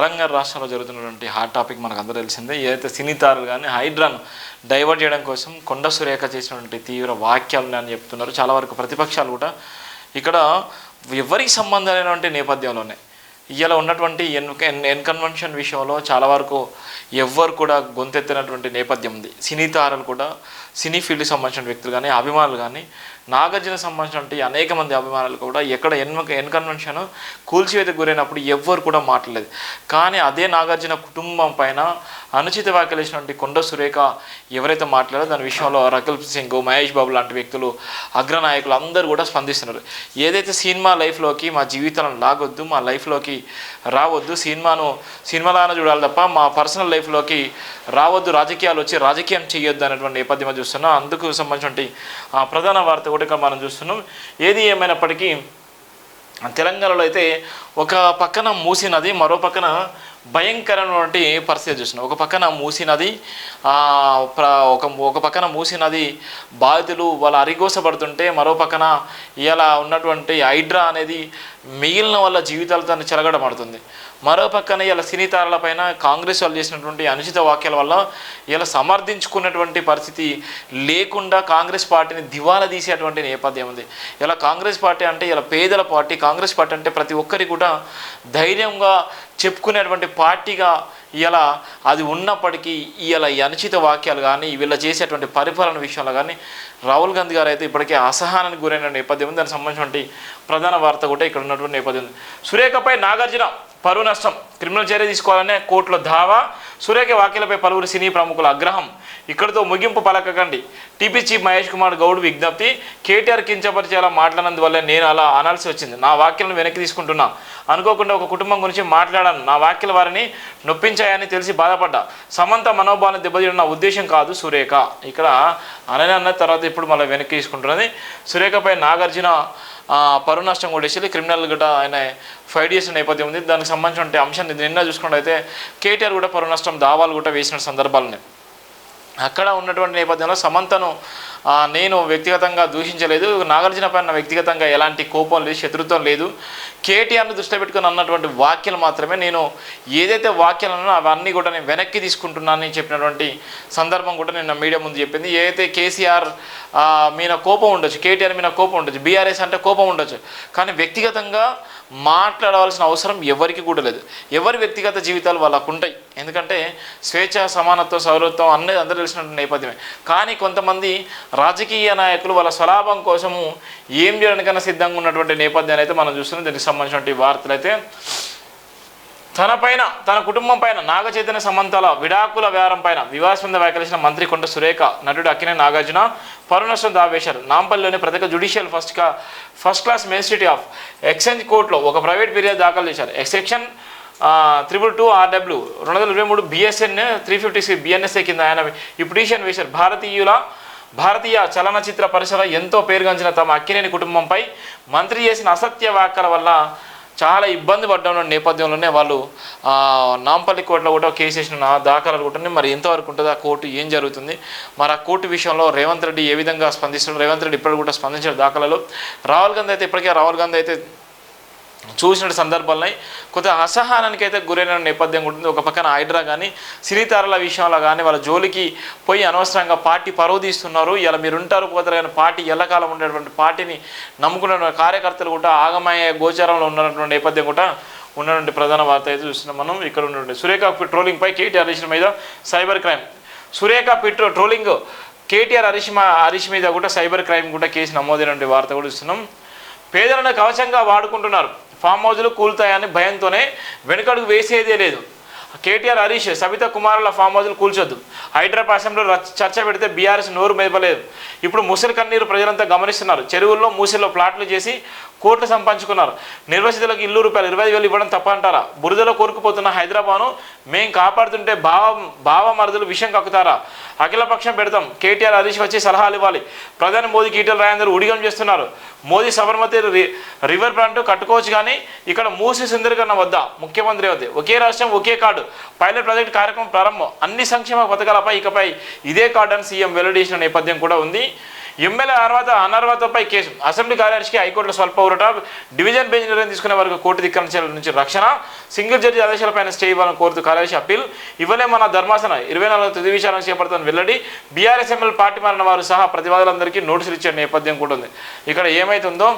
తెలంగాణ రాష్ట్రంలో జరుగుతున్నటువంటి hot topic మనకు అందరూ తెలిసిందే. ఏదైతే సినీ తారలు కానీ హైడ్రాను డైవర్ట్ చేయడం కోసం కొండ సురేఖ చేసినటువంటి తీవ్ర వాక్యాలు అని చెప్తున్నారు. చాలా వరకు ప్రతిపక్షాలు కూడా ఇక్కడ ఎవరికి సంబంధం లేనటువంటి నేపథ్యంలోనే ఇవాళ ఉన్నటువంటి ఎన్ ఎన్ ఎన్ కన్వెన్షన్ విషయంలో చాలా వరకు ఎవ్వరు కూడా గొంతెత్తినటువంటి నేపథ్యం ఉంది. సినీ తారలు కూడా సినీ ఫీల్డ్కి సంబంధించిన వ్యక్తులు కానీ అభిమానులు కానీ నాగార్జున సంబంధించినటువంటి అనేక మంది అభిమానులు కూడా ఎక్కడ ఎన్ ఎన్ కన్వెన్షన్ కూల్చివేతకు గురైనప్పుడు ఎవ్వరు కూడా మాట్లాడలేదు. కానీ అదే నాగార్జున కుటుంబం పైన అనుచిత వ్యాఖ్యలు కొండ సురేఖ ఎవరైతే మాట్లాడారో దాని విషయంలో రకుల్ సింగ్ మహేష్ బాబు లాంటి వ్యక్తులు అగ్రనాయకులు అందరూ కూడా స్పందిస్తున్నారు. ఏదైతే సినిమా లైఫ్లోకి మా జీవితాలను లాగొద్దు మా లైఫ్లోకి రావద్దు సినిమాను సినిమాలానే చూడాలి తప్ప మా పర్సనల్ లైఫ్లోకి రావద్దు రాజకీయాలు వచ్చి రాజకీయం చేయొద్దు అనేటువంటి నేపథ్యం చూస్తున్నాం. అందుకు సంబంధించినటువంటి ఆ, ప్రధాన వార్త కూడా మనం చూస్తున్నాం. ఏది ఏమైనప్పటికీ తెలంగాణలో అయితే ఒక పక్కన మూసినది మరో పక్కన భయంకరమైనటువంటి పరిస్థితి చూసినాం ఒక పక్కన మూసీ నది ప్ర ఒక ఒక పక్కన మూసీ నది బాధితులు వాళ్ళు అరిగోసపడుతుంటే మరో పక్కన ఇలా ఉన్నటువంటి హైడ్రా అనేది మిగిలిన వాళ్ళ జీవితాలతో చెలగడమడుతుంది. మరో పక్కన ఇలా సినీ తారలపైన కాంగ్రెస్ వాళ్ళు చేసినటువంటి అనుచిత వాక్యాల వల్ల ఇలా సమర్థించుకున్నటువంటి పరిస్థితి లేకుండా కాంగ్రెస్ పార్టీని దివాలా తీసేటువంటి నేపథ్యం ఉంది. ఇలా కాంగ్రెస్ పార్టీ అంటే ఇలా పేదల పార్టీ కాంగ్రెస్ పార్టీ అంటే ప్రతి ఒక్కరికి కూడా ధైర్యంగా చెప్పుకునేటువంటి పార్టీగా ఇలా అది ఉన్నప్పటికీ ఇలా ఈ అనుచిత వాక్యాలు కానీ వీళ్ళ చేసేటువంటి పరిపాలన విషయంలో కానీ రాహుల్ గాంధీ గారు అయితే ఇప్పటికే అసహనానికి గురైన నేపథ్యం ఉంది. దానికి సంబంధించినటువంటి ప్రధాన వార్త కూడా ఇక్కడ ఉన్నటువంటి నేపథ్యం ఉంది. సురేఖపై నాగార్జున పరువు నష్టం క్రిమినల్ చర్య తీసుకోవాలనే కోర్టులో దావా సురేఖ వ్యాఖ్యలపై పలువురు సినీ ప్రముఖుల ఆగ్రహం. ఇక్కడితో ముగింపు పలకకండి. టీపీ చీఫ్ మహేష్ కుమార్ గౌడ్ విజ్ఞప్తి కేటీఆర్ కించపరిచేలా మాట్లాడినందువల్ల నేను అలా అనాల్సి వచ్చింది. నా వ్యాఖ్యలను వెనక్కి తీసుకుంటున్నా. అనుకోకుండా ఒక కుటుంబం గురించి మాట్లాడాను. నా వ్యాఖ్యలు వారిని నొప్పించాయని తెలిసి బాధపడ్డా. సమంత మనోభావాన్ని దెబ్బతీయడం నా ఉద్దేశం కాదు సురేఖ. ఇక్కడ అనని అన్న తర్వాత ఇప్పుడు మళ్ళీ వెనక్కి తీసుకుంటున్నది. సురేఖపై నాగార్జున పరువు నష్టం కూడా వేసి క్రిమినల్ కూడా ఆయన ఫైవ్ చేసిన నేపథ్యం ఉంది. దానికి సంబంధించిన అంశాన్ని నిన్న చూసుకున్నట్టయితే కేటీఆర్ కూడా పరువు నష్టం దావాలు కూడా వేసిన సందర్భాలు ఉన్నాయి. అక్కడ ఉన్నటువంటి నేపథ్యంలో సమంతను నేను వ్యక్తిగతంగా దూషించలేదు. నాగార్జున పైన వ్యక్తిగతంగా ఎలాంటి కోపం లేదు శత్రుత్వం లేదు. కేటీఆర్ను దృష్టిలో పెట్టుకుని అన్నటువంటి వాక్యాలు మాత్రమే నేను ఏదైతే వాక్యాలు ఉన్నానో అవన్నీ కూడా నేను వెనక్కి తీసుకుంటున్నానని చెప్పినటువంటి సందర్భం కూడా నేను మీడియా ముందు చెప్పింది. ఏదైతే కేసీఆర్ మీద కోపం ఉండొచ్చు కేటీఆర్ మీద కోపం ఉండొచ్చు బీఆర్ఎస్ అంటే కోపం ఉండొచ్చు. కానీ వ్యక్తిగతంగా మాట్లాడవలసిన అవసరం ఎవరికి కూడా లేదు. ఎవరి వ్యక్తిగత జీవితాలు వాళ్ళకు ఉంటాయి ఎందుకంటే స్వేచ్ఛ సమానత్వం సౌరత్వం అన్నది అందరూ తెలిసినటువంటి నేపథ్యమే. కానీ కొంతమంది రాజకీయ నాయకులు వాళ్ళ స్వలాభం కోసము ఏం చేయడానికైనా సిద్ధంగా ఉన్నటువంటి నేపథ్యాన్ని అయితే మనం చూస్తున్నాం. దీనికి సంబంధించినటువంటి వార్తలు అయితే తన పైన తన కుటుంబం పైన నాగ చైతన్య సమంతాల విడాకుల వ్యవహారం పైన వివాదాస్పద వ్యాఖ్యలిసిన మంత్రి కొండ సురేఖ నటుడు అక్కినే నాగార్జున పరునష్టం దావేశారు. నాంపల్లిలోని ప్రత్యేక జుడిషియల్ ఫస్ట్ కా first class magistrate of exchange కోర్టులో ఒక ప్రైవేట్ ఫిర్యాదు దాఖలు చేశారు. సెక్షన్ త్రిబుల్ టూ ఆర్డబ్ల్యూ రెండు వందల ఇరవై మూడు BSN three fifty six BNSA కింద ఆయన ఈ పిటిషన్ వేశారు. భారతీయుల భారతీయ చలనచిత్ర పరిశ్రమ ఎంతో పేరుగాంచిన తమ అక్కినేని కుటుంబంపై మంత్రి చేసిన అసత్య వ్యాఖ్యల వల్ల చాలా ఇబ్బంది పడ్డం నేపథ్యంలోనే వాళ్ళు నాంపల్లి కోర్టులో కూడా కేసు వేసిన దాఖలాలు కూడా మరి ఎంతవరకు ఉంటుంది ఆ కోర్టు ఏం జరుగుతుంది? మరి ఆ కోర్టు విషయంలో రేవంత్ రెడ్డి ఏ విధంగా స్పందిస్తున్నాడు? రేవంత్ రెడ్డి ఇప్పటికి కూడా స్పందించిన దాఖలాలు. రాహుల్ గాంధీ అయితే ఇప్పటికే రాహుల్ గాంధీ అయితే చూసిన సందర్భాలున్నాయి కొంత అసహనానికి అయితే గురైన నేపథ్యం ఉంటుంది. ఒక పక్కన హైడ్రా కానీ సినీతారల విషయంలో కానీ వాళ్ళ జోలికి పోయి అనవసరంగా పార్టీ పరువదీస్తున్నారు ఇలా మీరు ఉంటారు పోతారు కానీ పార్టీ ఎల్లకాలం ఉండేటువంటి పార్టీని నమ్ముకున్న కార్యకర్తలు కూడా ఆగమయ్యే గోచారంలో ఉన్నటువంటి నేపథ్యం కూడా ఉన్నటువంటి ప్రధాన వార్త అయితే చూస్తున్నాం మనం. ఇక్కడ ఉన్నటువంటి సురేఖ ట్రోలింగ్ పై కేటీఆర్ హరీష్ మీద సైబర్ క్రైమ్. సురేఖ పెట్రో ట్రోలింగ్ కేటీఆర్ హరీష్ మా హరీష్ మీద కూడా సైబర్ క్రైమ్ కూడా కేసు నమోదైనటువంటి వార్త కూడా చూస్తున్నాం. పేదలను కవచంగా వాడుకుంటున్నారు. ఫామ్ హౌజులు కూలుతాయని భయంతోనే వెనుకడుగు వేసేదే లేదు. కేటీఆర్ హరీష్ సబిత కుమారుల ఫామ్ హౌజులు కూల్చొద్దు. హైదరాబాద్ అసెంబ్లీలో చర్చ పెడితే బీఆర్ఎస్ నోరు మెదపలేదు. ఇప్పుడు ముసలి కన్నీరు ప్రజలంతా గమనిస్తున్నారు. చెరువుల్లో మూసల్లో ప్లాట్లు చేసి కోట్లు సంపాదించుకున్నారు. నిర్వసితులకు ఇల్లు రూపాయలు ఇరవై వేలు ఇవ్వడం తప్ప అంటారా? బురదలో కోరుకుపోతున్న హైదరాబాద్ను మేం కాపాడుతుంటే భావ భావ మరుదులు విషయం కక్కుతారా? అఖిలపక్షం పెడతాం. కేటీఆర్ హరీష్ వచ్చి సలహాలు ఇవ్వాలి. ప్రధాని మోదీ ఈటల రాయందరూ ఉడిగం చేస్తున్నారు. మోదీ సబర్మతి రి- రివర్ ఫ్రంట్ కట్టుకోవచ్చు కానీ ఇక్కడ మూసి సుందరికరణ వద్ద? ముఖ్యమంత్రి వద్ద ఒకే రాష్ట్రం ఒకే కార్డు. పైలట్ ప్రాజెక్ట్ కార్యక్రమం ప్రారంభం. అన్ని సంక్షేమ పథకాలపై ఇకపై ఇదే కార్డు అని సీఎం వెల్లడించిన నేపథ్యం కూడా ఉంది. ఎమ్మెల్యే అర్హత అనర్హతపై కేసు అసెంబ్లీ కార్యదర్శికి హైకోర్టులో స్వల్ప ఊరట. డివిజన్ బెంచ్ నిర్ణయం తీసుకునే వరకు కోర్టు ధిక్కరించాల నుంచి రక్షణ. సింగిల్ జడ్జి ఆదేశాలపైన స్టే ఇవ్వాలని కోరుతూ కార్యదర్శి అప్పీల్. ఇవ్వలే మన ధర్మాసన. ఇరవై నాలుగు తుది విచారణ చేపడతాను వెల్లడి. బీఆర్ఎస్ ఎమ్మెల్యే పార్టీ మారిన వారు సహా ప్రతివాదులందరికీ నోటీసులు ఇచ్చే నేపథ్యం కూడా ఉంది. ఇక్కడ ఏమైతుందో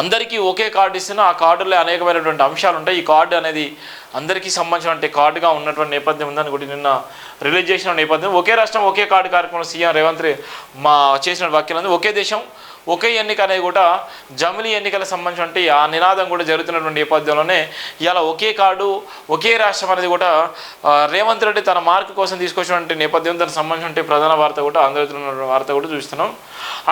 అందరికీ ఒకే కార్డు ఇస్తున్నా ఆ కార్డులో అనేకమైనటువంటి అంశాలు ఉంటాయి. ఈ కార్డు అనేది అందరికీ సంబంధించినటువంటి కార్డుగా ఉన్నటువంటి నేపథ్యం ఉందని కూడా నిన్న రిలీజ్ చేసిన నేపథ్యం. ఒకే రాష్ట్రం ఒకే కార్డు కార్యక్రమం సీఎం రేవంత్ రెడ్డి మా చేసిన వ్యాఖ్యలు ఒకే దేశం ఒకే ఎన్నిక అనేది కూడా జమిలీ ఎన్నికల సంబంధించి ఆ నినాదం కూడా జరుగుతున్నటువంటి నేపథ్యంలోనే ఇలా ఒకే కార్డు ఒకే రాష్ట్రం అనేది కూడా రేవంత్ రెడ్డి తన మార్కు కోసం తీసుకొచ్చినటువంటి నేపథ్యం దానికి సంబంధించి ప్రధాన వార్త కూడా అందుతున్న వార్త కూడా చూస్తున్నాం.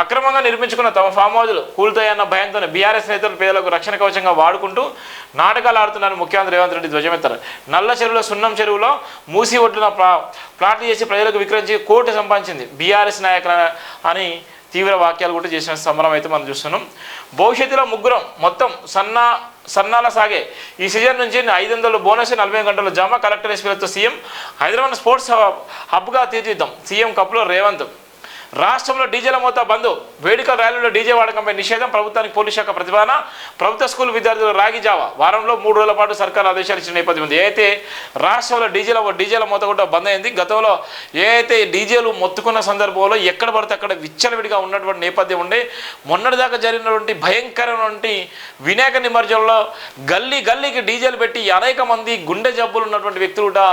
అక్రమంగా నిర్మించుకున్న తమ ఫామ్ హౌజులు కూలుతాయన్న భయంతో బీఆర్ఎస్ నేతలు పేదలకు రక్షణ కవచంగా వాడుకుంటూ నాటకాలు ఆడుతున్నారు ముఖ్యమంత్రి రేవంత్ రెడ్డి ధ్వజమెత్తారు. నల్ల చెరువులో సున్నం చెరువులో మూసి ఒడ్డున ప్లా ప్లాట్లు చేసి ప్రజలకు విక్రయించి కోర్టు సంపాదించింది బీఆర్ఎస్ నాయకుల అని తీవ్ర వాక్యాలు కూడా చేసిన సంబరం అయితే మనం చూస్తున్నాం. భవిష్యత్తులో ముగ్గురం మొత్తం సన్నా సన్నాల సాగే ఈ సీజన్ నుంచి ఐదు వందలు బోనస్ నలభై గంటల జమ కలెక్టర్ ఎస్పీలతో సీఎం. హైదరాబాద్ స్పోర్ట్స్ హబ్గా తీర్చిద్దాం. సీఎం కప్లో రేవంత్. రాష్ట్రంలో డీజేల మోతా బంద్. వేడుకల ర్యాలీలో డీజే వాడకంపై నిషేధం. ప్రభుత్వానికి పోలీస్ శాఖ ప్రతిపాదన. ప్రభుత్వ స్కూల్ విద్యార్థులు రాగి జావా. వారంలో మూడు రోజుల పాటు సర్కార్ ఆదేశాలు ఇచ్చిన నేపథ్యం ఉంది. అయితే రాష్ట్రంలో డీజేల డీజేల మోత కూడా బంద్ అయింది గతంలో ఏ డీజేలు మొత్తుకున్న సందర్భంలో ఎక్కడ పడితే అక్కడ విచ్చలవిడిగా ఉన్నటువంటి నేపథ్యం ఉండే మొన్నటిదాకా జరిగినటువంటి భయంకరమైనటువంటి వినాయక నిమజ్జనంలో గల్లీ గల్లీకి డీజేలు పెట్టి అనేక మంది గుండె జబ్బులు ఉన్నటువంటి వ్యక్తులు కూడా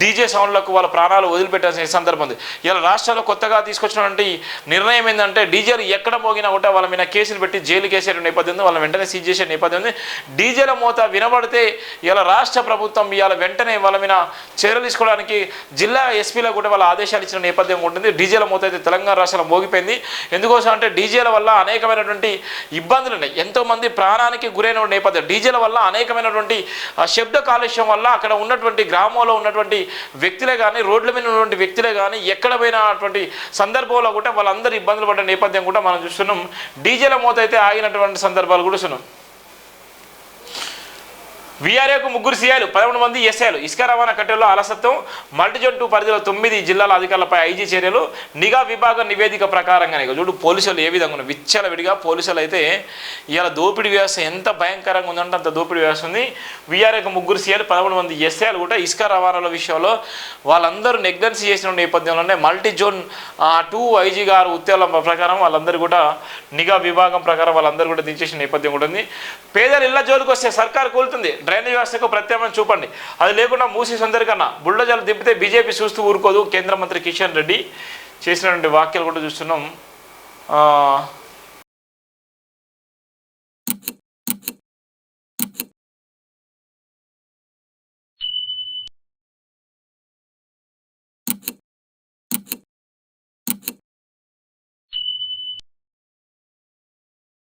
డీజే సౌండ్లకు వాళ్ళ ప్రాణాలు వదిలిపెట్టాల్సిన సందర్భం ఉంది. ఇలా రాష్ట్రంలో కొత్తగా తీసుకొచ్చినటువంటి నిర్ణయం ఏంటంటే డీజేలు ఎక్కడ మోగినా కూడా వాళ్ళ మీద కేసులు పెట్టి జైలుకి వేసే నేపథ్యం ఉంది వాళ్ళ వెంటనే సీజ్ చేసే నేపథ్యం ఉంది. డీజేల మోత వినబడితే ఇలా రాష్ట్ర ప్రభుత్వం ఇవాళ వెంటనే వాళ్ళ మీద చర్యలు తీసుకోవడానికి జిల్లా ఎస్పీలకు కూడా వాళ్ళ ఆదేశాలు ఇచ్చిన నేపథ్యం ఉంటుంది. డీజేల మోత అయితే తెలంగాణ రాష్ట్రంలో మోగిపోయింది. ఎందుకోసం అంటే డీజేల వల్ల అనేకమైనటువంటి ఇబ్బందులు ఉన్నాయి. ఎంతోమంది ప్రాణానికి గురైన నేపథ్యం. డీజేల వల్ల అనేకమైనటువంటి ఆ, శబ్ద కాలుష్యం వల్ల అక్కడ ఉన్నటువంటి గ్రామంలో ఉన్నటువంటి వ్యక్తులే కానీ రోడ్ల మీద ఉన్నటువంటి వ్యక్తులే కానీ ఎక్కడ పోయినటువంటి సందర్భంలో కూడా వాళ్ళందరూ ఇబ్బందులు పడ్డ నేపథ్యం కూడా మనం చూస్తున్నాం. డీజేల మూత అయితే ఆగినటువంటి సందర్భాలు కూడా చూస్తున్నాం. వీఆర్ఏకు ముగ్గురు సీఐలు పదమూడు మంది ఎస్ఐలు ఇసుక రవాణా కట్టెల్లో అలసత్వం మల్టిజన్ టూ పరిధిలో తొమ్మిది జిల్లాల అధికారులపై ఐజీ చర్యలు నిఘా విభాగం నివేదిక ప్రకారంగానే చూడు పోలీసులు ఏ విధంగా విచ్చల విడిగా పోలీసులు అయితే ఇలా దోపిడీ వ్యవస్థ ఎంత భయంకరంగా ఉందంటే అంత దోపిడీ వ్యవస్థ ఉంది. వీఆర్ఏకు ముగ్గురు సీఐలు పదమూడు మంది ఎస్ఐలు కూడా ఇసుక రవాణాల విషయంలో వాళ్ళందరూ నెగ్నెన్సీ చేసిన నేపథ్యంలోనే మల్టీ జోన్ టూ ఐజీ గారు ఉత్తర్వుల ప్రకారం వాళ్ళందరూ కూడా నిఘా విభాగం ప్రకారం వాళ్ళందరూ కూడా దించేసిన నేపథ్యం కూడా ఉంది. పేదలు ఇళ్ళ జోలికి వస్తే సర్కార్ కూలుతుంది. డ్రైనేజ్ వ్యవస్థకు ప్రత్యామ్నాయం చూపండి. అది లేకుండా మూసి సందరికన్నా బుల్డోజర్లు దింపితే బీజేపీ చూస్తూ ఊరుకోదు. కేంద్ర మంత్రి కిషన్ రెడ్డి చేసినటువంటి వ్యాఖ్యలు కూడా చూస్తున్నాం.